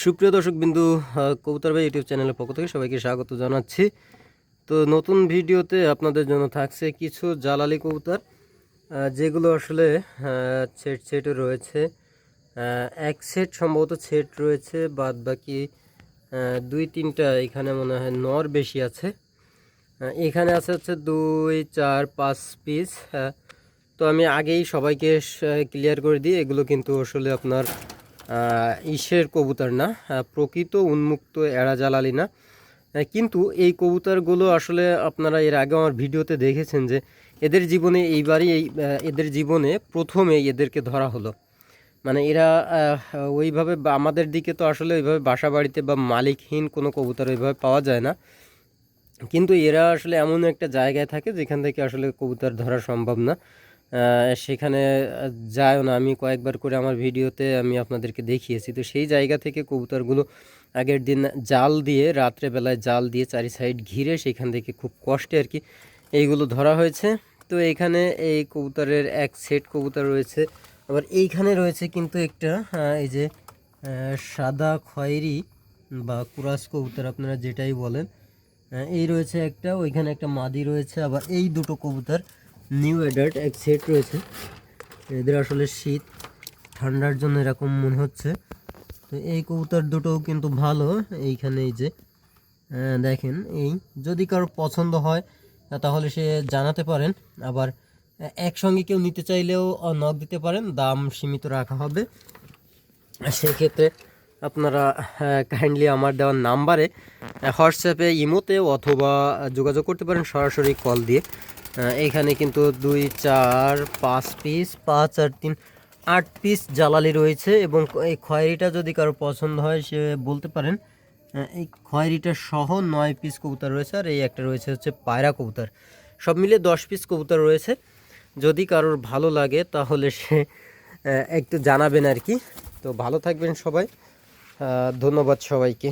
সুপ্রিয় দর্শক বিন্দু কবুতর ভাই ইউটিউব চ্যানেলের পক্ষ থেকে সবাইকে স্বাগত জানাচ্ছি। তো নতুন ভিডিওতে আপনাদের জন্য থাকছে কিছু জালালি কবুতর যেগুলো আসলে আহ, সেট রয়েছে। এক সেট সম্ভবত সেট রয়েছে বাদ বাকি দুই তিনটা এখানে মনে হয় নর বেশি আছে। এখানে আছে হচ্ছে দুই চার পাঁচ পিস তো আমি আগেই সবাইকে ক্লিয়ার করে দিই এগুলো কিন্তু আসলে আপনার ইসের কবুতর না প্রকৃত উন্মুক্ত এড়া জ্বালালি না। কিন্তু এই কবুতরগুলো আসলে আপনারা এর আগে আমার ভিডিওতে দেখেছেন যে এদের জীবনে এইবারই এই এদের জীবনে প্রথমে এদেরকে ধরা হলো। মানে এরা ওইভাবে আমাদের দিকে তো আসলে ওইভাবে বাসা বাড়িতে বা মালিকহীন কোনো কবুতর ওইভাবে পাওয়া যায় না। কিন্তু এরা আসলে এমন একটা জায়গায় থাকে যেখান থেকে আসলে কবুতর ধরা সম্ভব না। সেখানে যায়ও না। আমি কয়েকবার করে আমার ভিডিওতে আমি আপনাদেরকে দেখিয়েছি। তো সেই জায়গা থেকে কবুতরগুলো আগের দিন জাল দিয়ে, রাত্রেবেলায় জাল দিয়ে চারি সাইড ঘিরে সেখান থেকে খুব কষ্টে আর কি এইগুলো ধরা হয়েছে। তো এইখানে এই কবুতরের এক সেট কবুতর রয়েছে। আবার এইখানে রয়েছে কিন্তু একটা এই যে সাদা খয়েরি বা কুরাস কবুতর আপনারা যেটাই বলেন। এই রয়েছে একটা, ওইখানে একটা মাদি রয়েছে। আবার এই দুটো কবুতর নিউ অ্যাডাল্ট এক সেট রয়েছে। এদের আসলে শীত, ঠান্ডার জন্য এরকম মনে হচ্ছে। তো এই কবুতর দুটোও কিন্তু ভালো, এইখানে এই যে দেখেন, এই যদি কারও পছন্দ হয়, তাহলে সে জানাতে পারেন। আবার একসঙ্গে কেউ নিতে চাইলেও নক দিতে পারেন, দাম সীমিত রাখা হবে। সেক্ষেত্রে আপনারা কাইন্ডলি আমার দেওয়ার নাম্বারে হোয়াটসঅ্যাপে ইমোতে অথবা যোগাযোগ করতে পারেন, সরাসরি কল দিয়ে। এখানে কিন্তু দুই, চার, পাঁচ পিস পাঁচ আর তিন, আট পিস জ্বালালি রয়েছে এবং এই খয়েরিটা যদি কারও পছন্দ হয় সে বলতে পারেন এই খয়েরিটা সহ নয় পিস কবুতর রয়েছে আর এই একটা রয়েছে হচ্ছে পায়রা কবুতর। সব মিলে দশ পিস কবুতর রয়েছে। যদি কারোর ভালো লাগে তাহলে সে একটু জানাবেন আর কি। তো ভালো থাকবেন সবাই। ধন্যবাদ সবাইকে।